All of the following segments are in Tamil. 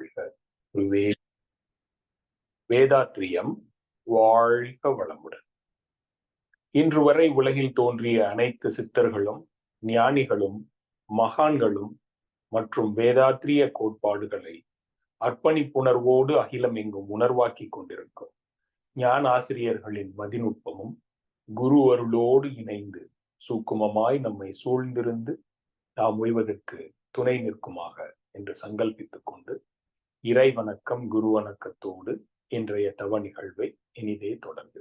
வாழ்க வே வேதாத்ரியம் வாழ்க வளமுடன். இன்று வரை உலகில் தோன்றிய அனைத்து சித்தர்களும் ஞானிகளும் மகான்களும் மற்றும் வேதாத்ரிய கோட்பாடுகளை அர்ப்பணிப்புணர்வோடு அகிலம் எங்கும் உணர்வாக்கி கொண்டிருக்கும் ஞான ஆசிரியர்களின் மதிநுட்பமும் குரு அருளோடு இணைந்து சூக்குமமாய் நம்மை சூழ்ந்திருந்து நாம் உய்வதற்கு துணை நிற்குமாக என்று சங்கல்பித்துக் கொண்டு இறை வணக்கம் குரு வணக்கத்தோடு இன்றைய தவ நிகழ்வை இனிதே தொடர்ந்து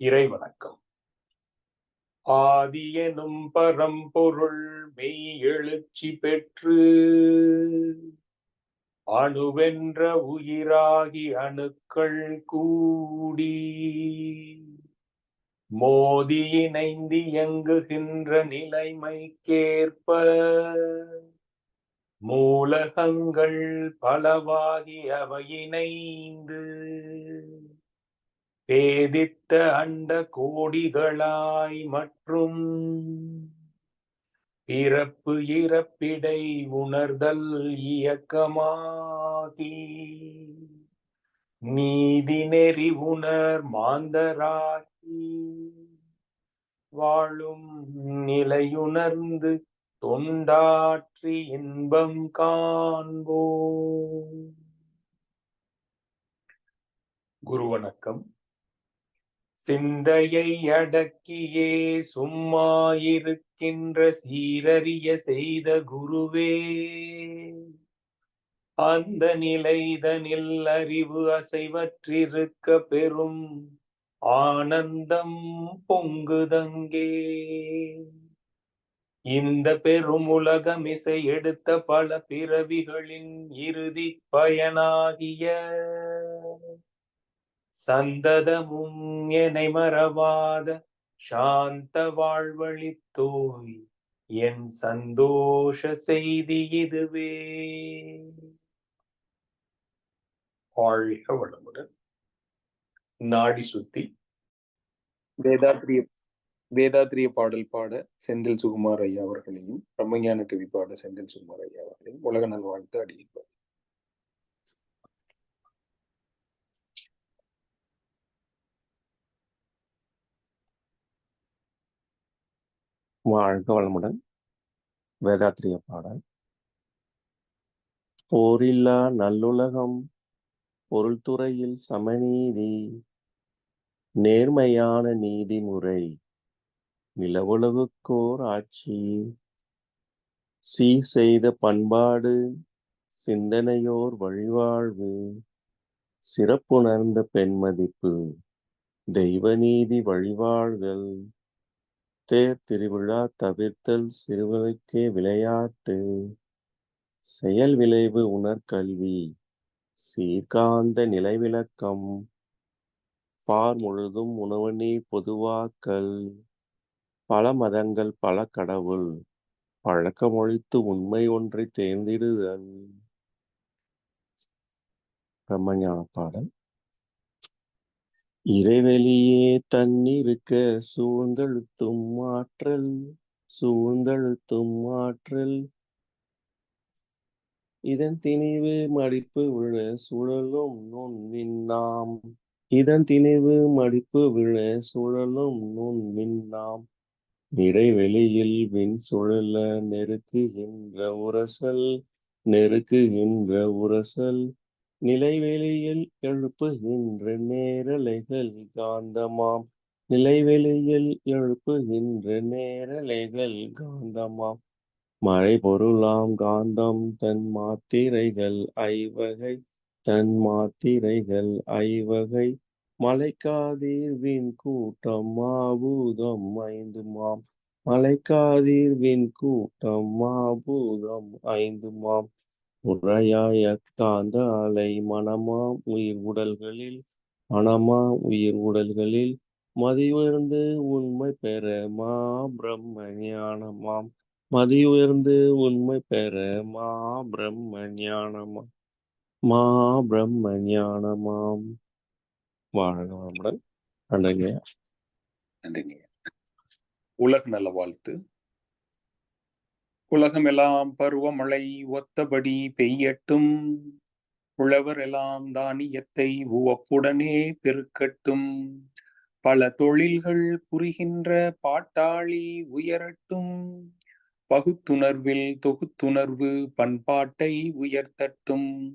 இறை வணக்கம் ஆதி எனும் பரம்பொருள் மெய் எழுச்சி பெற்று அணுவென்ற உயிராகி அணுக்கள் கூடி மோதி இணைந்து இயங்குகின்ற நிலைமைக்கேற்ப மூலகங்கள் பலவாகி அவையினைந்து பேதித்த அண்ட கோடிகளாய் மற்றும் பிறப்பு இறப்பிடை உணர்தல் இயக்கமாகி நீதி நெறி உணர் மாந்தராகி வாழும் நிலையுணர்ந்து தொண்டாற்றி இன்பம் காண்போ குரு வணக்கம் சிந்தையை அடக்கியே சும்மா இருக்கின்ற சீரறிய செய்த குருவே அந்த நிலைதனில் அறிவு அசைவற்றிருக்க பெறும் ஆனந்தம் பொங்குதங்கே. இந்த பெரும் உலகமிசை எடுத்த பல பிறவிகளின் இறுதி பயனாகிய சந்ததமும் என்னை மறவாத சாந்த வாழ்வழித்தோய் என் சந்தோஷ செய்தி இதுவே. வாழ்க வளமுடன். நாடி சுத்தி. வேதாசிரியர் வேதாத்திரிய பாடல் பாட செந்தில் சுகுமார் ஐயா அவர்களையும் பிரம்மஞான கவி பாட செந்தில் சுகுமார் ஐயா அவர்களையும் உலக நல்வாழ்த்து அடியிருப்பார் வாழ்க வளமுடன். வேதாத்திரிய பாடல். போரில்லா நல்லுலகம் பொருள்துறையில் சமநீதி நேர்மையான நீதிமுறை நிலவுளவுக்கோர் ஆட்சி. சீ செய்த பண்பாடு சிந்தனையோர் வழிவாழ்வு. சிறப்புணர்ந்த பெண்மதிப்பு தெய்வநீதி வழிவாழ்தல். தேர் திருவிழா தவிர்த்தல் சிறுவருக்கே விளையாட்டு. செயல் விளைவு உணர்கல்வி சீர்காந்த நிலைவிளக்கம். பார் முழுதும் உணவு நீர் பொதுவாக்கல். பல மதங்கள் பல கடவுள். பழக்கமொழித்து உண்மை ஒன்றை தேர்ந்திடுதல். பிரம்மஞான பாடல். இறைவெளியே தன்னிருக்க சூழ்ந்தழுத்தும் ஆற்றல் சூழ்ந்தழுத்தும் ஆற்றல். இதன் திணிவு மடிப்பு விழ சுழலும் நுண் இதன் திணிவு மடிப்பு விழ சுழலும் நுண் நிறைவெளியில் விண் சுழல நெருக்குகின்ற உரசல் நெருக்குகின்ற உரசல். நிலைவெளியில் எழுப்புகின்ற நேரலைகள் காந்தமாம். நிலைவெளியில் எழுப்புகின்ற நேரலைகள் காந்தமாம். மறைபொருளாம் காந்தம் தன் மாத்திரைகள் ஐவகை தன் மாத்திரைகள் ஐவகை. மலைக்காதீர்வின் கூட்டம் மாபூதம் ஐந்து மாம். மலைக்காதீர்வின் கூட்டம் மாபூதம் ஐந்து மாம். உரையாய காந்த அலை மனமாம் உயிர் உடல்களில் மனமாம் உயிர் உடல்களில். மதியுயர்ந்து உண்மை பெற மா பிரம்ம ஞானமாம் மதியுயர்ந்து உண்மை பெற மா பிரம்ம ஞானமாம் மா பிரம்ம ஞானமாம் வாழ்க வளமுடன். நன்றிங்க. நன்றிங்க. உலக நல வாழ்த்து. உலகமெல்லாம் பருவமழை ஒத்தபடி பெய்யட்டும். உழவர் எல்லாம் தானியத்தை உவப்புடனே பெருக்கட்டும். பல தொழில்கள் புரிகின்ற பாட்டாளி உயரட்டும். பகுத்துணர்வில் தொகுத்துணர்வு பண்பாட்டை உயர்த்தட்டும்.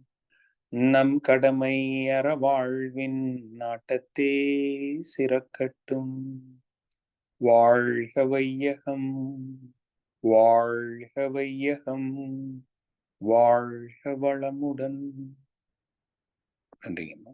நம் கடமை அறவாழ்வின் நாட்டத்தே சிறக்கட்டும். வாழ்க வையகம் வாழ்க வையகம் வாழ்க வளமுடன். நன்றிங்கம்மா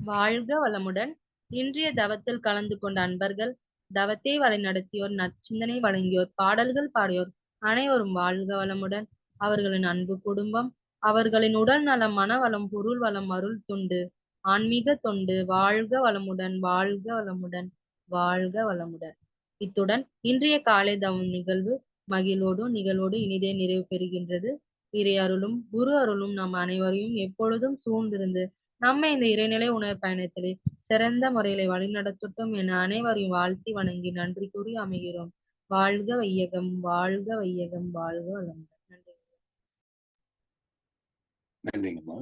வாழ்க வளமுடன். இன்றைய தவத்தில் கலந்து கொண்ட அன்பர்கள் தவத்தை வழிநடத்தியோர் நற்சிந்தனை வழங்கியோர் பாடல்கள் பாடியோர் அனைவரும் வாழ்க வளமுடன். அவர்களின் அன்பு குடும்பம் அவர்களின் உடல் நலம் மனவளம் பொருள் வளம் அருள் தொண்டு. ஆன்மீக தொண்டு வாழ்க வளமுடன் வாழ்க வளமுடன் வாழ்க வளமுடன். இத்துடன் இன்றைய காலை தவம் நிகழ்வு மகிழ்வோடு நிகழ்வோடு இனிதே நிறைவு பெறுகின்றது. இறை அருளும் குரு அருளும் நம் அனைவரையும் எப்பொழுதும் சூழ்ந்திருந்து நம்மை இந்த இறைநிலை உணர் பயணத்திலே சிறந்த முறையில வழிநடத்தட்டும் என அனைவரையும் வாழ்த்தி வணங்கி நன்றி கூறி அமைகிறோம். வாழ்க வையகம் வாழ்க வையகம் வாழ்க வளமுடன். நன்றி நன்றிங்கம்மா